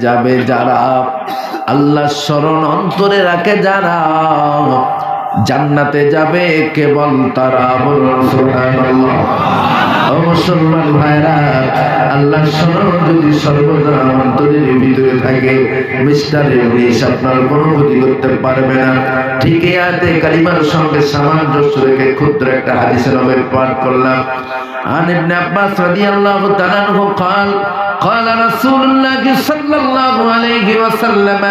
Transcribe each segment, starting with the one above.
যাবে যারা? আল্লাহ স্মরণ অন্তরে রাখে যারা? জান্নাতে যাবে কেবল তারা বলুন মুসলমান ভাইরা আল্লাহ স্মরণ যদি সর্বদা অন্তরের ভিতরে থাকে মিস্টার ইংলিশ আপনার কোনো ক্ষতি করতে পারবে না ঠিক এই আয়াতে কালিমার সঙ্গে সামঞ্জস্য রেখে ক্ষুদ্র একটা হাদিসের হবে পাঠ করলাম عن ابن عباس رضي الله تعالى عنه قال قال رسول الله صلى الله عليه وسلم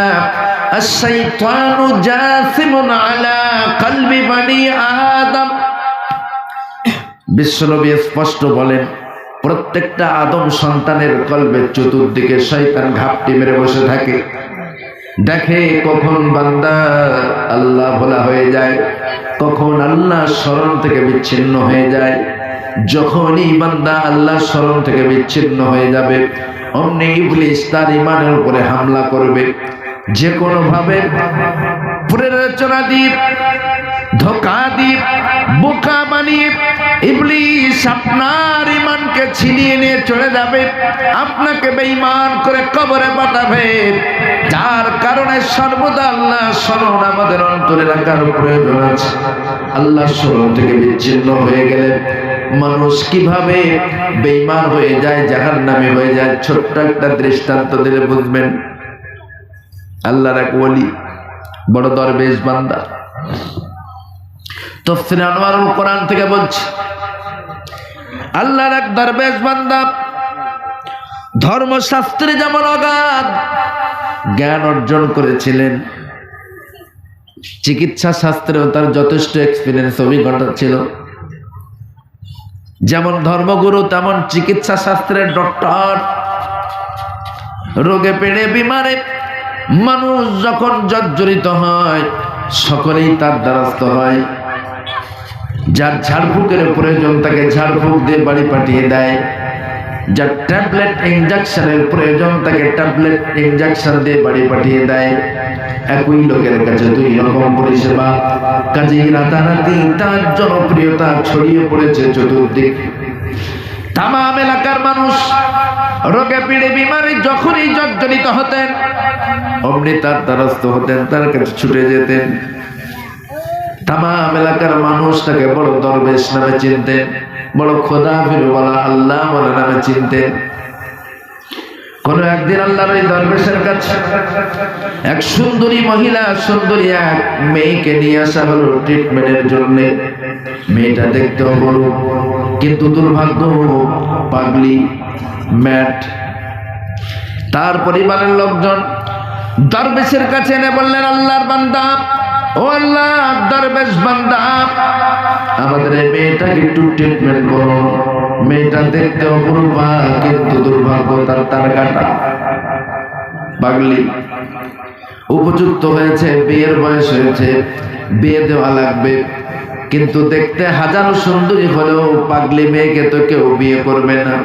الشيطان جاثم على قلب بني آدم বিশ্বনবী স্পষ্ট বলেন, প্রত্যেকটা আদম সন্তানের কলবে চতুর্দিকে শয়তান ঘাপটি মেরে বসে থাকে। দেখে কখন বান্দা আল্লাহ ভোলা হয়ে যায়, কখন আল্লাহ স্মরণ থেকে বিচ্ছিন্ন হয়ে যায়। যখনই বান্দা আল্লাহ স্মরণ থেকে বিচ্ছিন্ন হয়ে যাবে, অমনি ইবলিস তার ইমানের উপরে হামলা করবে। যে কোনো ভাবে প্ররোচনা দ্বীপ, ধোকা দ্বীপ, বোকা বানিয়ে ইবলিস আপনার ইমানকে ছিনিয়ে নিয়ে চলে যাবে, আপনাকে বেঈমান করে কবরে পাঠাবে। যার কারণে সর্বদা আল্লাহ স্মরণ আমাদের অন্তরে রাখার প্রয়োজন আছে। আল্লাহ স্মরণ থেকে বিচ্ছিন্ন হয়ে গেলে মানুষ কীভাবে বেঈমান হয়ে যায় জাহার নামে হয়ে যায়, ছোট্ট একটা দৃষ্টান্ত দিলে বুঝবেন। আল্লাহর এক ওলি বড় দরবেশ বান্দা। তফসির আনোয়ারুল কোরআন থেকে বলছি, আল্লাহর এক দরবেশ বান্দা ধর্মশাস্ত্রে যেমন অগাধ জ্ঞান অর্জন করেছিলেন, চিকিৎসা শাস্ত্রেও তার যথেষ্ট এক্সপিরিয়েন্স অভিজ্ঞতা ছিল। যেমন ধর্মগুরু, তেমন চিকিৎসা শাস্ত্রের ডক্টর রোগে পেড়ে, বিমারে মানুষ যখন জর্জরিত হয়, সকলেই তার দ্বারস্থ হয়। যার ঝাড়ফুঁকের প্রয়োজন তাকে ঝাড়ফুঁক দিয়ে বাড়ি পাঠিয়ে দেয়। যার ট্যাবলেট ইঞ্জেকশনের প্রয়োজন তাকে ট্যাবলেট ইঞ্জেকশন দিয়ে বাড়ি পাঠিয়ে দেয়। একই লোকের কাছে দুই রকম পরিষেবা। কাজেই রাতারাতি তার জনপ্রিয়তা ছড়িয়ে পড়েছে চতুর্দিক। তাম এলাকার মানুষ রোগে পিড়ে বিমারি যখনই জর্জরিত হতেন, অমনি তার দ্বারস্থ হতেন, তার কাছে ছুটে যেতেন। তাম এলাকার মানুষ তাকে বড় দরবেশ নামে চিনতেন, বড় খোদা ফিরুবালা আল্লাহ বলে নামে চিনতেন। কোন একদিন আল্লাহর এই দরবেশের কাছে এক সুন্দরী মহিলা, সুন্দরী এক মেয়েকে নিয়ে আসা হলো ট্রিটমেন্টের জন্য। মেয়েটা দেখতে বড় কিন্তু দুর্ভাগ্য, পাগলি ম্যাট তার পরিবারের লোকজন দরবেশের কাছে এনে বললেন, আল্লাহর বান্দা, ও আল্লাহ, দরবেশ বান্দা, আমাদের এই মেয়েটাকে একটু ট্রিটমেন্ট করো। মেয়েটা দেখতে অপরূপা, কিন্তু দুর্ভাগ্য তার তার কাটা পাগলি, উপযুক্ত হয়েছে, বিয়ের বয়স হয়েছে, বিয়ে দেওয়া লাগবে। কিন্তু দেখতে হাজারো সুন্দরী হলেও পাগলি মেয়েকে তো কেউ বিয়ে করবে না।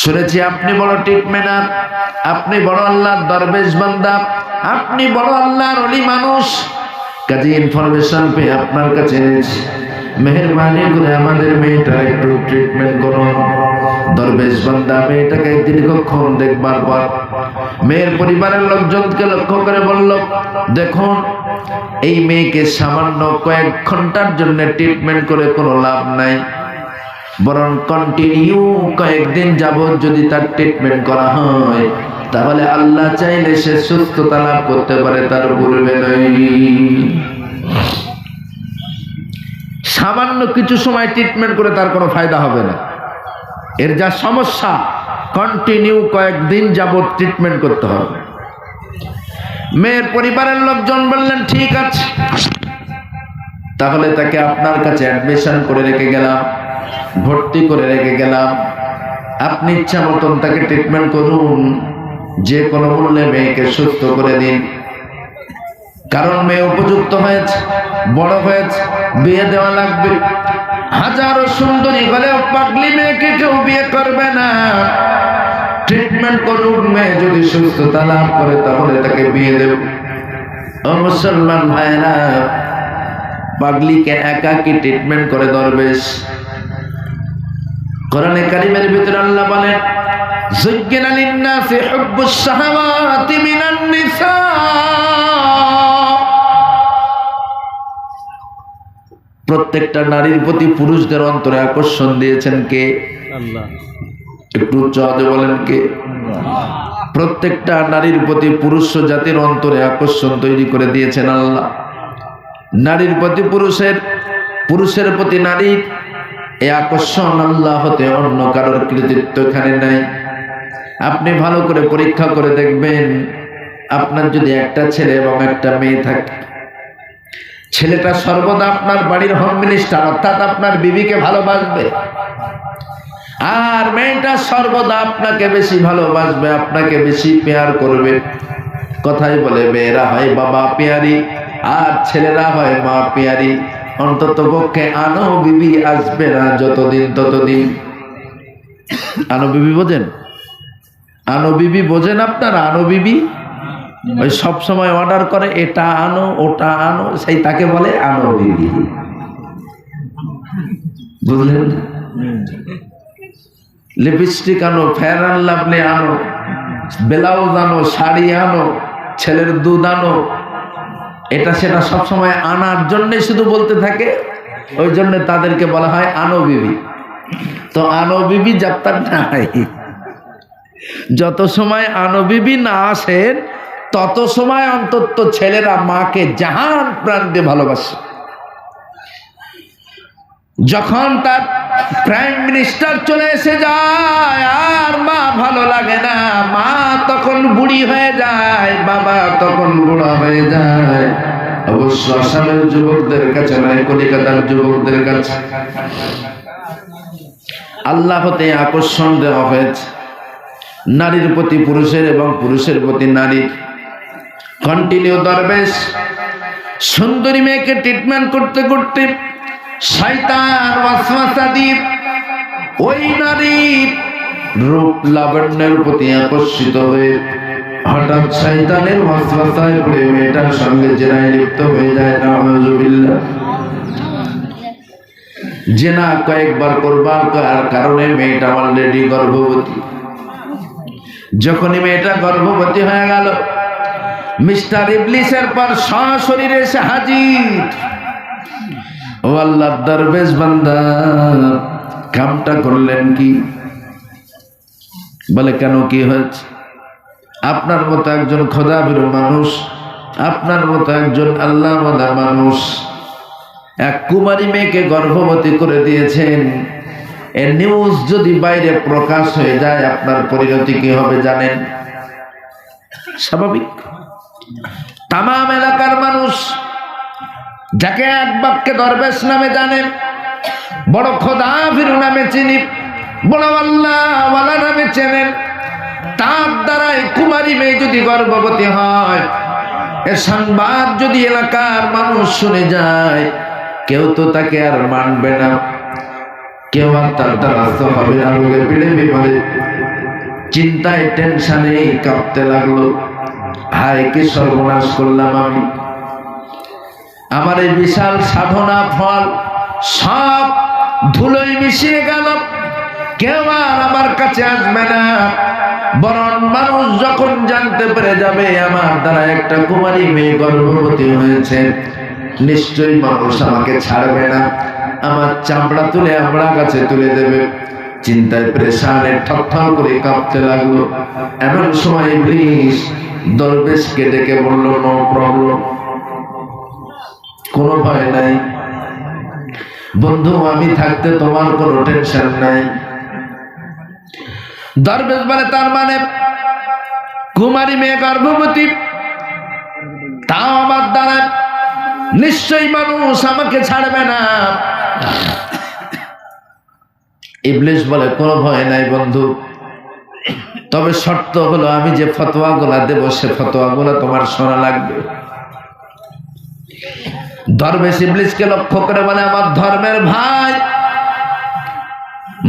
শুনেছি, আপনি বড় ট্রিটমেন্টার আপনি বড় আল্লাহর দরবেশ বান্দা, আপনি বড় আল্লাহর অলি মানুষ। কাজে ইনফরমেশন পেয়ে আপনার কাছে মেহরবানি করে আমাদের মেয়েটা একটু ট্রিটমেন্ট করুন। দরবেশ বান্দা, মেয়েটাকে দীর্ঘক্ষণ দেখবার পর। মেয়ের পরিবারের লোকজনকে লক্ষ্য করে বলল, দেখুন এই মেয়েকে সামান্য কয়েক ঘণ্টার জন্য ট্রিটমেন্ট করে কোনো লাভ নাই। বরং কন্টিনিউ কয়েকদিন যাবৎ যদি তার ট্রিটমেন্ট করা হয়, তাহলে আল্লাহ চাইলে সে সুস্থতা লাভ করতে পারে, তার নয় সামান্য কিছু সময় ট্রিটমেন্ট করে তার কোনো ফায়দা হবে না। এর যা সমস্যা কন্টিনিউ কয়েকদিন যাবৎ ট্রিটমেন্ট করতে হবে। মেয়ের পরিবারের লোকজন বললেন, ঠিক আছে। তাহলে তাকে আপনার কাছে অ্যাডমিশন করে রেখে গেলাম, ভর্তি করে রেখে গেলাম। আপনি ইচ্ছা মতন তাকে ট্রিটমেন্ট করুন, যে কোনো মূল্যে মেয়েকে সুস্থ করে দিন। কারণ মেয়ে উপযুক্ত হয়েছে, বড় হয়েছে, বিয়ে দেওয়া লাগবে। হাজারো সুন্দরী হলেও পাগলি মেয়েকে কেউ বিয়ে করবে না। ট্রিটমেন্ট করুন মেয়ে যদি সুস্থতা লাভ করে তাহলে তাকে বিয়ে দেব ও মুসলমান ভাইরা পাগলিকে একাকি ট্রিটমেন্ট করে দরবেশ কোরআনে কারিমের ভিতরে আল্লাহ বলেন زين للناس حب الشهوات من النساء প্রত্যেকটা নারীর প্রতি পুরুষদের অন্তরে আকর্ষণ দিয়েছেন কে আল্লাহ একটু উচ্চ আওয়াজে বলেন কে প্রত্যেকটা নারীর প্রতি পুরুষ জাতির অন্তরে আকর্ষণ তৈরি করে দিয়েছেন আল্লাহ। নারীর প্রতি পুরুষের পুরুষের প্রতি নারীর এই আকর্ষণ আল্লাহ হতে অন্য কারোর কৃতিত্ব এখানে নাই। আপনি ভালো করে পরীক্ষা করে দেখবেন, আপনার যদি একটা ছেলে এবং একটা মেয়ে থাকে, ছেলেটা সর্বদা আপনার বাড়ির হোম মিনিস্টার অর্থাৎ আপনার বিবিকে ভালোবাসবে। আর মেয়েটা সর্বদা আপনাকে বেশি ভালোবাসবে, আপনাকে বেশি পেয়ার করবে। কথাই বলে, মেয়েরা হয় বাবা পেয়ারি, আর ছেলেরা হয় মা পেয়ারি। অন্তত পক্ষে আনো বিবি আসবে না যতদিন, ততদিন। আনো বিবি বোঝেন? আনো বিবি বোঝেন আপনারা? আনো বিবি? ওই সব সময় অর্ডার করে, এটা আনো, ওটা আনো। সেই তাকে বলে, আনো বিবি। বুঝলেন? লিপস্টিক আনো, ফ্যান লাভলি আনো, ব্লাউজ আনো, শাড়ি আনো, ছেলের দুধ আনো। এটা সেটা সবসময় আনার জন্যে শুধু বলতে থাকে, ওই জন্য তাদেরকে বলা হয় আনো বিবি। তো আনো বিবি যাত্রার নাই। যত সময় আনো বিবি না আসেন, তত সময় অন্তত ছেলেরা মাকে জাহান প্রাণ দিয়ে ভালোবাসে। যখন তার প্রাইম মিনিস্টার চলে এসে যায়, আর মা ভালো লাগে না, মা তখন বুড়ি হয়ে যায়, বাবা তখন বুড়া হয়ে যায়। অবশ্য আসামের যুবকদের কাছে নয়, কলিকাতার যুবকদের কাছে। আল্লাহ হতে আকর্ষণ দেওয়া হয়েছে। নারীর প্রতি পুরুষের এবং পুরুষের প্রতি নারীর। কন্টিনিউ দরবেশ। সুন্দরী মেয়েকে ট্রিটমেন্ট করতে করতে রূপ প্রতি আকর্ষিত হয়ে হঠাৎ মেয়েটার সঙ্গে লিপ্ত হয়ে যায়। জেনা কয়েকবার করবার কারণে মেয়েটা অলরেডি গর্ভবতী। যখনই মেয়েটা গর্ভবতী হয়ে গেল, মিস্টার ইবলিসের পর সশরীরে এসে হাজির। ও আল্লাহ দরবেশ বান্দা কামটা করলেন কি? বলে, কেন কি হয়েছে? আপনার মতো একজন খোদাবির মানুষ, আপনার মতো একজন আল্লাহ মানুষ, এক কুমারী মেয়েকে গর্ভবতী করে দিয়েছেন। এ নিউজ যদি বাইরে প্রকাশ হয়ে যায়, আপনার পরিণতি কি হবে জানেন? স্বাভাবিক। তাম এলাকার মানুষ যাকে এক বাক্যে দরবেশ নামে জানেন বড় খোদা ফিরু নামে চিনি। বড় আল্লাহওয়ালা নামে চেনেন। তার দ্বারাই কুমারী মেয়ে যদি গর্ভবতী হয়, এ সংবাদ যদি এলাকার মানুষ শুনে যায়, কেউ তো তাকে আর মানবে না। কেউ আর তার দ্বারস্থ হবে না রোগে বিপদে। চিন্তায় টেনশনে কাঁপতে লাগল। হায়, কি সর্বনাশ করলাম আমি। আমার এই বিশাল সাধনা ফল সব ধুলোয় মিশিয়ে গেল। কেউ আর আমার কাছে আসবে না। বরং মানুষ যখন জানতে পেরে যাবে, আমার দ্বারা একটা কুমারী মেয়ে গর্ভবতী হয়েছে। নিশ্চয়ই মানুষ আমাকে ছাড়বে না। আমার চামড়া তুলে আমরা কাছে তুলে দেবে। চিন্তায় প্রেশানে ঠক ঠক করে কাঁপতে লাগল। এমন সময় ইবলিশ দরবেশকে ডেকে বলল নো প্রবলেম কোনো ভয় নাই। বন্ধু, আমি থাকতে তোমার কোনো টেনশন নাই। দরবেশ বলে, তার মানে কুমারী মেয়ে গর্ভবতী, তাও আমার দ্বারা নিশ্চয়ই মানুষ আমাকে ছাড়বে না। ইবলিশ বলে, কোনো ভয় নাই বন্ধু। তবে শর্ত হলো, আমি যে ফতোয়াগুলা দেব, সে ফতোয়াগুলা তোমার শোনা লাগবে। ধর্মেশ ইবলিশকে লক্ষ্য করে বলে, আমার ধর্মের ভাই,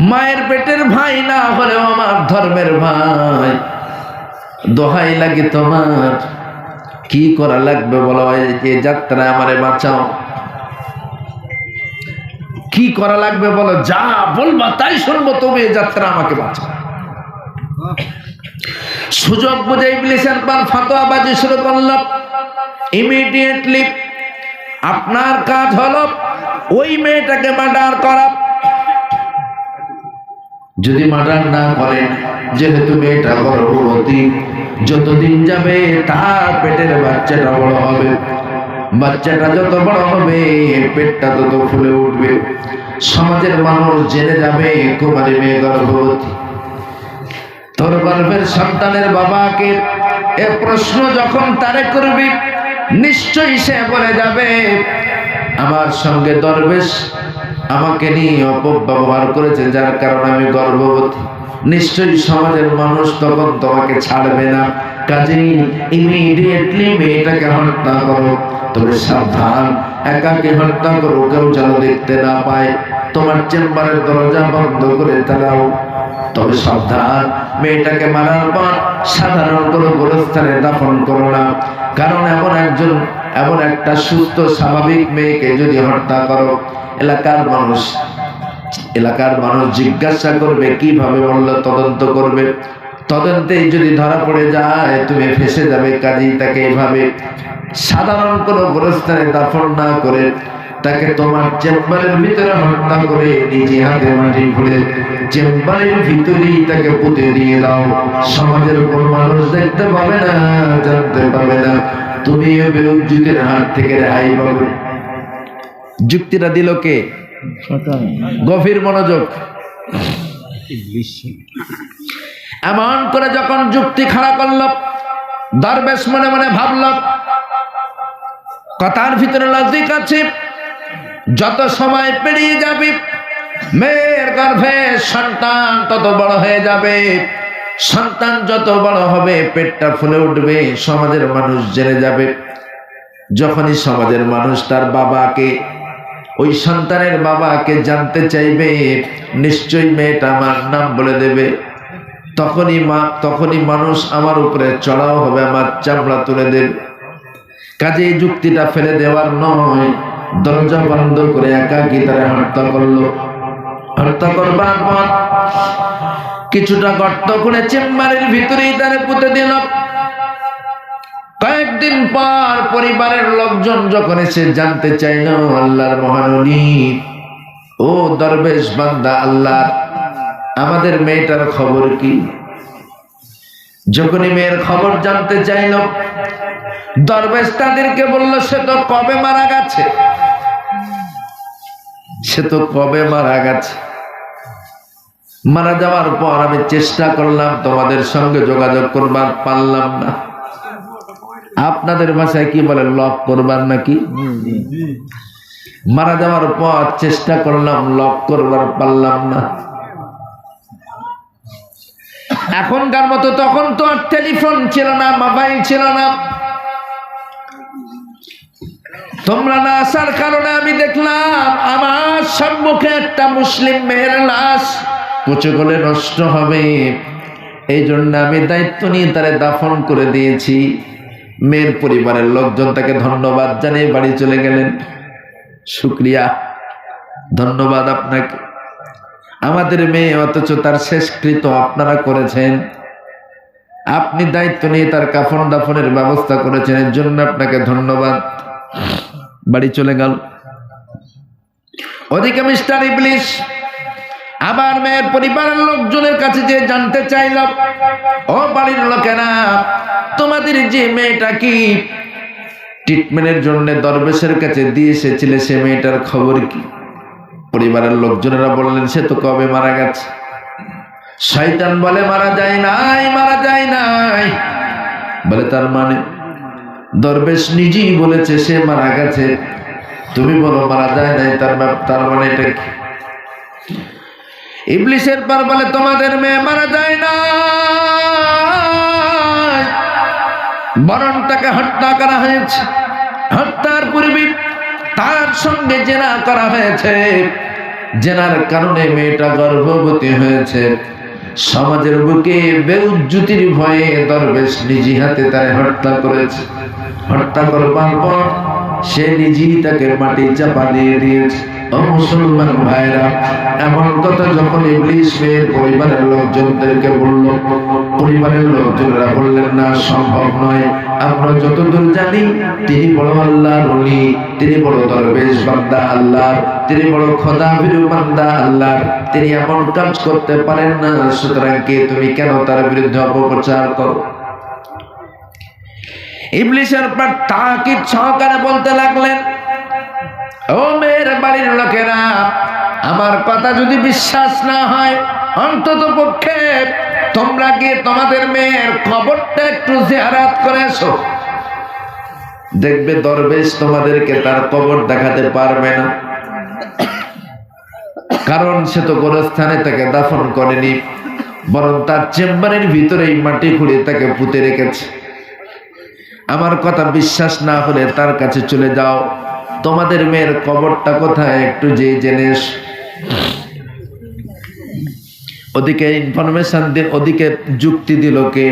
মায়ের পেটের ভাই না হলেও আমার ধর্মের ভাই। দোহাই লাগে তোমার। কি করা লাগবে বলো, এই যাত্রা আমারে বাঁচাও। কি করা লাগবে বলো, যা বলবা তাই শুনব তবে যাত্রা আমাকে বাঁচাও। সুযোগ বুঝে ইবলিসের পর ফতোয়াবাজি শুরু করল ইমিডিয়েটলি আপনার কাজ হলো ওই মেয়েটাকে মার্ডার করা। যদি মার্ডার না করেন যেহেতু মেয়েটা গর্ভবতী যতদিন যাবে তার পেটের বাচ্চাটা বড় হবে। বাচ্চাটা যত বড় হবে পেটটা তত ফুলে উঠবে। সমাজের মানুষ জেনে যাবে, কুমারী মেয়ে গর্ভবতী। তোর গর্ভের সন্তানের বাবাকে এ প্রশ্ন যখন তারে করবি নিশ্চয়ই সে বলে যাবে, আমার সঙ্গে দরবেশ আমাকে নিয়ে অপব্যবহার করেছে যার কারণে আমি গর্ভবতী। নিশ্চয়ই সমাজের মানুষ তখন তোমাকে ছাড়বে না। কাজেই ইমিডিয়েটলি মেয়েটাকে হত্যা করো। তবে সাবধান, একাকে হত্যা করো, কেউ যেন দেখতে না পায়। তোমার চেম্বারের দরজা বন্ধ করে দাঁড়াও তবে সাবধান মেয়েটাকে মারার পর সাধারণ কোনো গোরস্থানে দাফন করো না। কারণ এমন একজন, এমন একটা সুস্থ, স্বাভাবিক মেয়েকে যদি হত্যা করো, এলাকার মানুষ এলাকার মানুষ জিজ্ঞাসা করবে, কীভাবে বলল, তদন্ত করবে। তদন্তে যদি ধরা পড়ে যায়, তুমি ফেসে যাবে কাজেই তাকে এভাবে সাধারণ কোনো গোরস্থানে দাফন না করে তাকে তোমার চেম্বারের ভিতরে হত্যা করে নিজে হাতে মাটি ভরে চেম্বারের ভিতরেই তাকে পুঁতে দিয়ে দাও। সমাজের কোন মানুষ দেখতে পাবে না, জানতে পাবে না। তুমি বিরোধীদের হাত থেকে রেহাই পাবে। যুক্তিটা দিল কে? গভীর মনোযোগ। এমন করে যখন যুক্তি খাড়া করল, দরবেশ মনে মনে ভাবল, কথার ভিতরে লজিক আছে। যত সময় পেরিয়ে যাবে, মেয়ের গর্ভে সন্তান তত বড় হয়ে যাবে। সন্তান যত বড় হবে, পেটটা ফুলে উঠবে, সমাজের মানুষ জেনে যাবে। যখনই সমাজের মানুষ তার বাবাকে, ওই সন্তানের বাবাকে জানতে চাইবে, নিশ্চয়ই মেয়েটা আমার নাম বলে দেবে। তখনই মা, তখনই মানুষ আমার উপরে চড়াও হবে, আমার চামড়া তুলে দেবে। কাজে এই যুক্তিটা ফেলে দেওয়ার নয়। দরজা বন্ধ করে একাকি তারা হত্যা করল। হত্যা করবার পর কিছুটা গর্ত করে চেম্বারের ভিতরেই তারে পুঁতে দিল। কয়েকদিন পর পরিবারের লোকজন যখন এসে জানতে চাইল, আল্লাহর মহাননী, ও দরবেশ বান্দা, আল্লাহ, আমাদের মেয়েটার খবর কি? যখনই মেয়ের খবর জানতে চাইল দরবেশ তাদেরকে বলল, সে তো কবে মারা গেছে? সে তো কবে মারা গেছে? মারা যাওয়ার পর আমি চেষ্টা করলাম, তোমাদের সঙ্গে যোগাযোগ করবার পারলাম না। আপনাদের ভাষায় কি বলে, লক করবার নাকি? মারা যাওয়ার পর চেষ্টা করলাম, লক করবার পারলাম না। এখনকার মতো তখন তো আর টেলিফোন ছিল না, মোবাইল ছিল না। তোমরা না আসার কারণে আমি দেখলাম আমার সম্মুখে একটা মুসলিম মেয়ের লাশ পচে গলে নষ্ট হবে। এই জন্য আমি দায়িত্ব নিয়ে তারে দাফন করে দিয়েছি। মেয়ের পরিবারের লোকজন তাকে ধন্যবাদ জানিয়ে বাড়ি চলে গেলেন। শুক্রিয়া, ধন্যবাদ আপনাকে। আমাদের মেয়ে অথচ তার শেষকৃত আপনারা করেছেন। আপনি দায়িত্ব নিয়ে তার কাফন দাফনের ব্যবস্থা করেছেন, এর জন্য আপনাকে ধন্যবাদ। বাড়ি চলে গেল। ওদিকে মিস্টার ইবলিশ আবার মেয়ের পরিবারের লোকজনের কাছে যে জানতে চাইল ও বাড়ির লোকেরা, তোমাদের যে মেয়েটা কি ট্রিটমেন্টের জন্য দরবেশের কাছে দিয়ে এসেছিলে, সে মেয়েটার খবর কি? পরিবারের লোকজনেরা বললেন, সে তো কবে মারা গেছে? শয়তান বলে, মারা যায় নাই, মারা যায় নাই। বলে তার মানে? দরবেশ নিজেই বলেছে, সে মারা গেছে। তুমি বলো, মারা যায় নাই, তার তার মানে এটা কি? ইবলিশের পর বলে, তোমাদের মেয়ে মারা যায় না বরং তাকে হত্যা করা হয়েছে। হত্যার পূর্বে তার সঙ্গে জেনা করা হয়েছে। জেনার কারণে মেয়েটা গর্ভবতী হয়েছে। সমাজের বুকে বেউজ্জুতির ভয়ে দরবেশ নিজি হাতে তারে হত্যা করেছে। হত্যা করবার পর সে নিজেই তাকে মাটি চাপা দিয়ে দিয়েছে। ও মুসলমান ভাইরা, এমন কথা যখন ইবলিশ মেয়ের পরিবারের লোকজনদেরকে বলল, পরিবারের লোকজনেরা বললেন, না, সম্ভব নয়। আমরা যতদূর জানি, তিনি বড় আল্লাহর উনি তিনি বড় দরবেশ বান্দা আল্লাহ তিনি বড় খোদা বিরু বান্দা আল্লাহ তিনি এমন কাজ করতে পারেন না। সুতরাং কে তুমি কেন তার বিরুদ্ধে অপপ্রচার করো? ইবলিশের পর তাকিদ সহকারে বলতে লাগলেন, ও মেয়ের বাড়ির লোকেরা, আমার কথা যদি বিশ্বাস না হয়, অন্তত পক্ষে তোমরা গিয়ে তোমাদের মেয়ের খবরটা একটু জিয়ারাত করে এসো। দেখবে দরবেশ তোমাদেরকে তার কবর দেখাতে পারবে না। কারণ সে তো গোরস্থানে তাকে দাফন করেনি, বরং তার চেম্বারের ভিতরেই মাটি খুঁড়ে তাকে পুঁতে রেখেছে। আমার কথা বিশ্বাস না হলে তার কাছে চলে যাও। তোমাদের মেয়ের কবরটা কোথায় একটু যেই জেনে এসো। ওদিকে ইনফরমেশন দিয়ে ওদিকে যুক্তি দিল কে?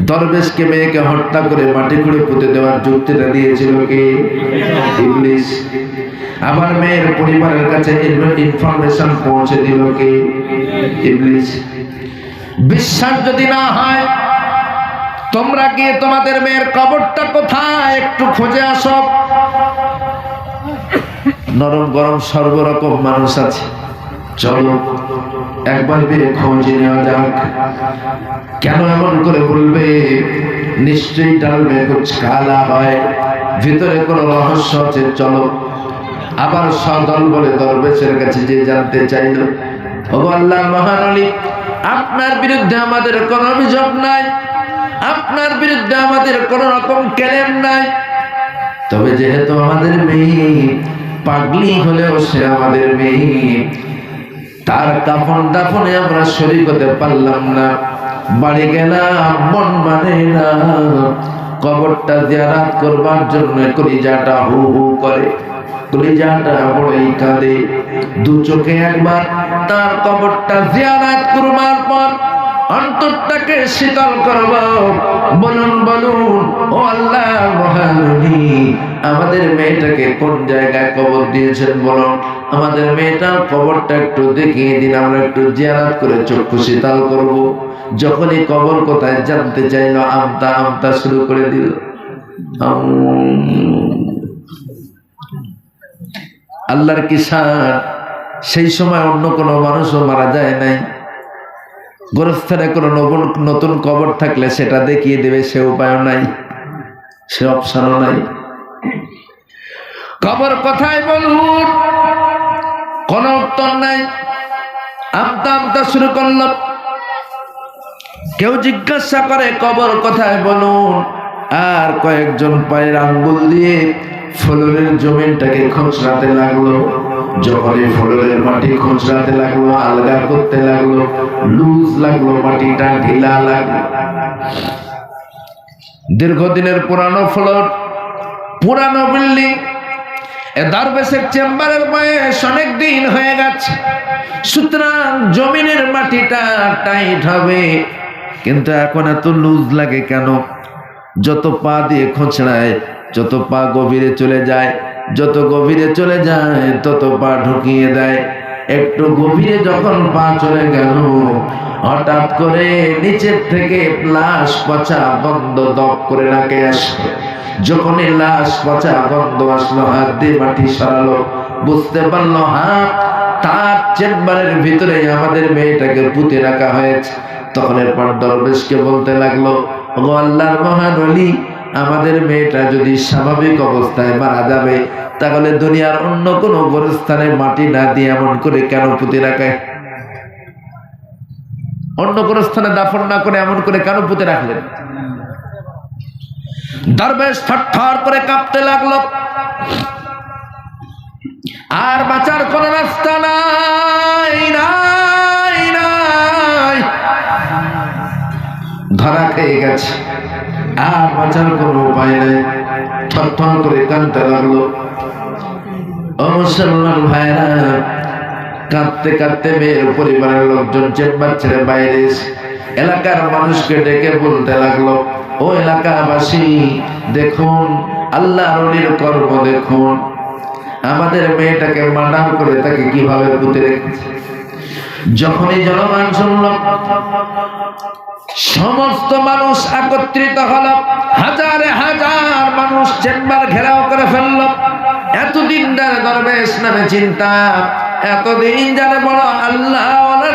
দরবেশকে মেয়েকে হত্যা করে মাটি খুঁড়ে পুঁতে দেওয়ার যুক্তিটা দিয়েছিল কে? ইবলিশ আমার মেয়ের পরিবারের কাছে ইনফরমেশন পৌঁছে দিল কে? ইবলিশ বিশ্বাস যদি না হয় তোমরা গিয়ে তোমাদের মেয়ের কবরটা কোথায়? একটু খুঁজে আসো। নরম গরম সর্বরকম মানুষ আছে। চলো, একবার বেয়ে খোঁজ নেওয়া যাক। কেন এমন করে বলবে? নিশ্চয়ই ডালবে কালা হয়। ভিতরে কোনো রহস্য আছে, চলো। আবার সদল বলে দরবেশের কাছে যে জানতে চাইল ও আল্লাহ মহানলী আপনার বিরুদ্ধে আমাদের কোনো অভিযোগ নাই। আপনার বিরুদ্ধে আমাদের কোন রকম ক্লেম নাই। তবে যেহেতু আমাদের মেয়ে পাগলি হলেও সে আমাদের মেয়ে, তার কাফন দাফনে আমরা শরীর হতে পারলাম না। বাড়ি গেলাম, মন মানে না। কবরটা জিয়ারাত করবার জন্য কলিজাটা হু হু করে। কলিজাটা বড়ই কাঁদে। দু চোখে একবার তার কবরটা জিয়ারাত করবার পর অন্তরটাকে শীতল করব। বলুন বলুন, ও আল্লাহ মহানী আমাদের মেয়েটাকে কোন জায়গায় কবর দিয়েছেন বলুন? আমাদের মেয়েটার কবরটা একটু দেখিয়ে দিন, আমরা একটু জিয়ারাত করে চক্ষু শীতল করব। যখনই কবর কোথায় জানতে চাইলো, আমতা আমতা শুরু করে দিল। আল্লাহর কিসান সেই সময় অন্য কোনো মানুষও মারা যায় নাই। গোরস্থানে কোনো নতুন নতুন কবর থাকলে সেটা দেখিয়ে দেবে, সে উপায় নাই, সে অপশনও নাই। কবর কথায় বলুন? কোন উত্তর নাই। আমতা আমতা শুরু করল কেউ জিজ্ঞাসা করে, কবর কথায় বলুন? আর কয়েকজন পায়ের আঙ্গুল দিয়ে ফলনের জমিনটাকে খোঁচড়াতে লাগল। যখন এই ফলনের মাটি খোঁচড়াতে লাগল, আলগা করতে লাগল, লুজ লাগল, মাটিটা ঢিলা লাগল। দীর্ঘদিনের পুরানো ফলন পুরানো বিল্ডিং দরবেশের চেম্বারের বয়স অনেক দিন হয়ে গেছে। সুতরাং জমিনের মাটিটা টাইট হবে, কিন্তু এখন এত লুজ লাগে কেন? যত পা দিয়ে খোঁচড়ায় যত পা গভীরে চলে যায় যত গভীরে চলে যায়, তত পা ঢুকিয়ে দেয়। একটু গভীরে যখন পা চলে গেল, হঠাৎ করে নিচের থেকে লাশ পচা বন্ধ দপ করে নাকে আসলো। যখনই লাশ পচা গন্ধ আসলো, হাত দিয়ে মাটি সরালো। বুঝতে পারল হাত তার চেম্বারের ভিতরে আমাদের মেয়েটাকে পুঁতে রাখা হয়েছে। তখন এরপর দরবেশকে বলতে লাগল আল্লাহর মহান আমাদের মেয়েটা যদি স্বাভাবিক অবস্থায় মারা যাবে, তাহলে দুনিয়ার অন্য কোনো গোরস্থানে মাটি না দিয়ে এমন করে কেন পুঁতে রাখে? অন্য কোনো স্থানে দাফন না করে এমন করে কেন পুঁতে রাখলেন? দরবেশ থর করে কাঁপতে লাগল। আর বাঁচার কোন রাস্তা নাই নাই নাই। ধরা খেয়ে গেছে। আর বাঁচার কোনো উপায় নেই। থর থর করে কাঁদতে লাগল। ও মুসলমান ভাইরা কাঁদতে কাঁদতে মেয়ের পরিবারের লোকজন চেম্বার ছেড়ে বাইরে এলাকার মানুষকে ডেকে বলতে লাগল, ও এলাকাবাসী, দেখুন আল্লাহ রলির কর্ম দেখুন। আমাদের মেয়েটাকে মার্ডার করে তাকে কীভাবে পুঁতে রেখেছে? যখনই জনগণ শুনল সমস্ত মানুষ একত্রিত হল। হাজারে হাজার মানুষ চেম্বার ঘেরাও করে ফেলল। এতদিন যারা দরবেশ নামে চিন্তা, এতদিন যারা বড় আল্লাহ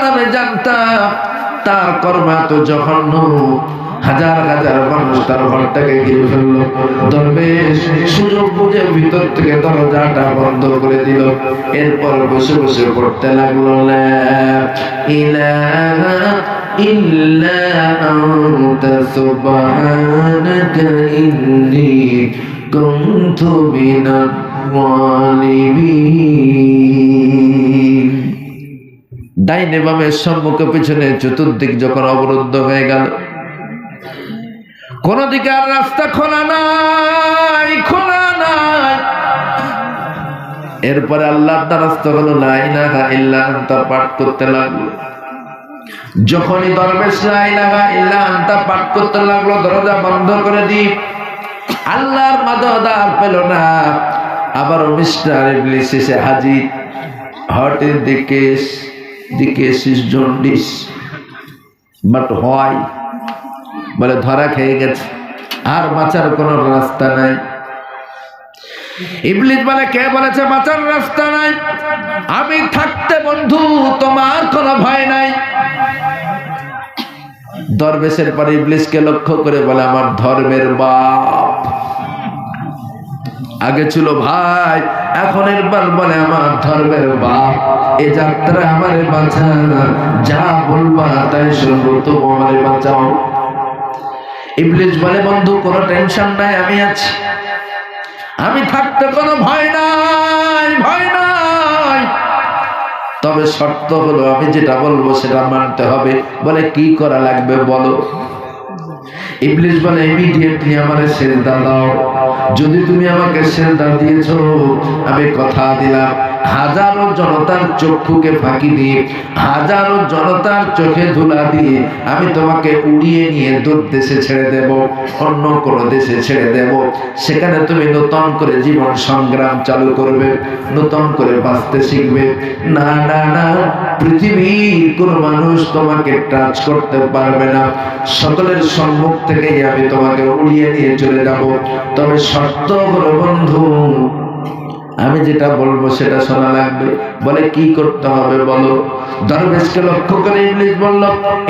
নামে জানতাম তার কর্মা তো জঘন্য। হাজার হাজার মানুষ তার ঘরটাকে ঘিরে ফেলল। দরবেশ সুযোগ বুঝে ভিতর থেকে দরজাটা বন্ধ করে দিল। এরপর বসে বসে পড়তে লাগল, লা ইল্লা আনতা সুবহানাকা ইন্নী কুনতু মিনাল জালিমিন ডাইনে বামে সম্মুখে পিছনে চতুর্দিক যখন অবরুদ্ধ হয়ে গেল, কোন দিকে আর রাস্তা খোলা নাই খোলা নাই। এরপরে আল্লাহ তার রাস্তা হলো লাইনাহা ইল্লা আনতা পাঠ করতে লাগল। যখনই দরবেশ আনতা পাঠ করতে লাগল, দরজা বন্ধ করে দি। আল্লাহর মাদদ আর পেল না। আবার মিস্টার ইবলিস এসে হাজির। হটের দিকে দিকে জন্ডিস। বাট হয় বলে, ধরা খেয়ে গেছে। আর বাঁচার কোনো রাস্তা নাই। ইবলিস বলে, কে বলেছে, বাঁচার রাস্তা নাই? আমি থাকতে বন্ধু, তোমার কোনো ভয় নাই। দরবেশের পরে ইবলিসকে লক্ষ্য করে বলে, আমার ধর্মের বাপ। আগে ছিল, ভাই, এখন এরবার বলে, আমার ধর্মের বাপ। এ যাত্রা আমার বাঁচা, যা বলবা তাই শুনব তো আমার বাঁচাও। ইবলিস বলে, বন্ধু, কোনো টেনশন নাই, আমি আছি। আমি থাকতে কোনো ভয় নাই ভয় নাই। তবে শর্ত হলো, আমি যেটা বলব সেটা মানতে হবে। বলে, কি করা লাগবে বলো? ইবলিশ বলে ইমিডিয়েটলি আমার সেজদা দাও। যদি তুমি আমাকে সেজদা দিয়েছ, আমি কথা দিলাম। হাজারো জনতার চক্ষুকে ফাঁকি দিয়ে, হাজারো জনতার চোখে ধুলা দিয়ে আমি তোমাকে উড়িয়ে নিয়ে দূর দেশে ছেড়ে দেব, অন্য কোনো দেশে ছেড়ে দেব। সেখানে তুমি নতুন করে জীবন সংগ্রাম চালু করবে, নতুন করে বাঁচতে শিখবে। না না না, পৃথিবীর কোন মানুষ তোমাকে টাচ করতে পারবে না। সকলের সম্মুখ থেকেই আমি তোমাকে উড়িয়ে নিয়ে চলে যাব। তবে শর্ত হলো বন্ধু আমি যেটা বলব সেটা শোনা লাগবে। বলে কি করতে হবে বলো? দরবেশকে লক্ষ্য করে ইংলিশ বলল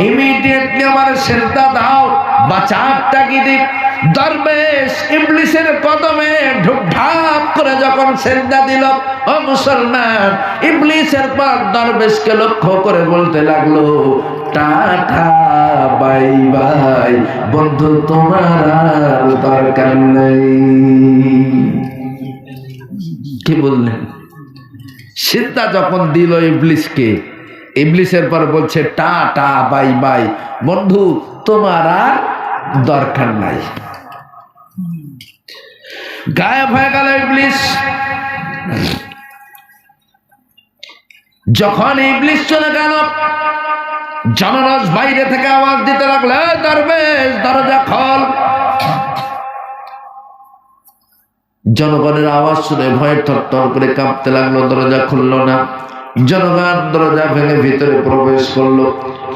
ইমিডিয়েটলি আমার সেজদা দাও, বাঁচার তাগিদে দরবেশ ইবলিসের কদমে ঢুকঢাপ করে যখন সেজদা দিল, ও মুসলমান, ইবলিসের পর দরবেশকে লক্ষ্য করে বলতে লাগল, টাটা, বাই বাই, বন্ধু তোমার আর দরকার নেই। কি বললেন? সিদ্ধা যখন দিল ইবলিসকে ইবলিসের পর বলছে, টা টা, বাই বাই। বন্ধু, তোমার আর দরকার নাই। গায়েব হয়ে গেল ইবলিস যখন ইবলিস চলে গেল জনরস বাইরে থেকে আওয়াজ দিতে লাগল দরবেশ, দরজা খোল। জনগণের আওয়াজ শুনে ভয়ে থরথর করে কাঁপতে লাগল, দরজা খুলল না। জনগণ দরজা ভেঙে ভিতরে প্রবেশ করল,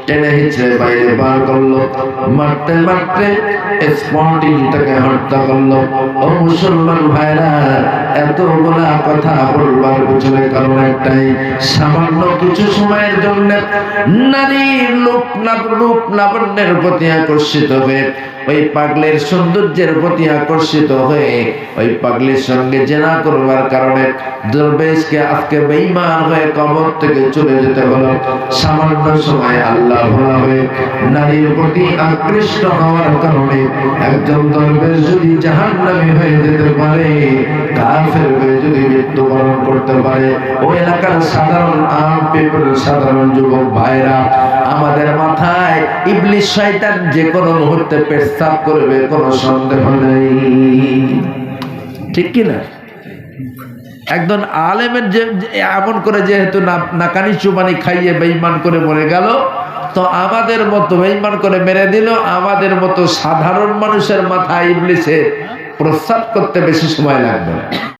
টেনে হিচড়ে বাইরে বার করল। মারতে মারতে স্পন্ডিংটাকে হত্যা করল। ও মুসলমান ভাইরা এতগুলা কথা বলবার কারণ একটাই, সামান্য কিছু সময়ের জন্য নারীর লোক প্রতি আকর্ষিত ওই পাগলের সৌন্দর্যের প্রতি আকর্ষিত হয়ে, ওই পাগলের সঙ্গে জেনা করবার কারণে দরবেশকে আজকে বেইমান হয়ে কবর থেকে চলে যেতে হলো। সামান্য সময় আল্লাহ ভোলা হয়ে নারীর প্রতি আকৃষ্ট হওয়ার কারণে একজন দরবেশ যদি জাহান্নামী হয়ে যেতে পারে কাফের হয়ে যদি মৃত্যুবরণ করতে পারে ওই এলাকার সাধারণ আম পিপল সাধারণ যুবক ভাইরা, আমাদের মাথায় ইবলিশ শয়তান যে কোনো মুহূর্তে পেশাব করবে, কোনো সন্দেহ নেই। ঠিক কি না? একজন আলেমের যে এমন করে যেহেতু নাকানি চুবানি খাইয়ে বেইমান করে মরে গেল, তো আমাদের মতো বেইমান করে মেরে দিল, আমাদের মতো সাধারণ মানুষের মাথায় ইবলিসের প্রস্তাব করতে বেশি সময় লাগবে না।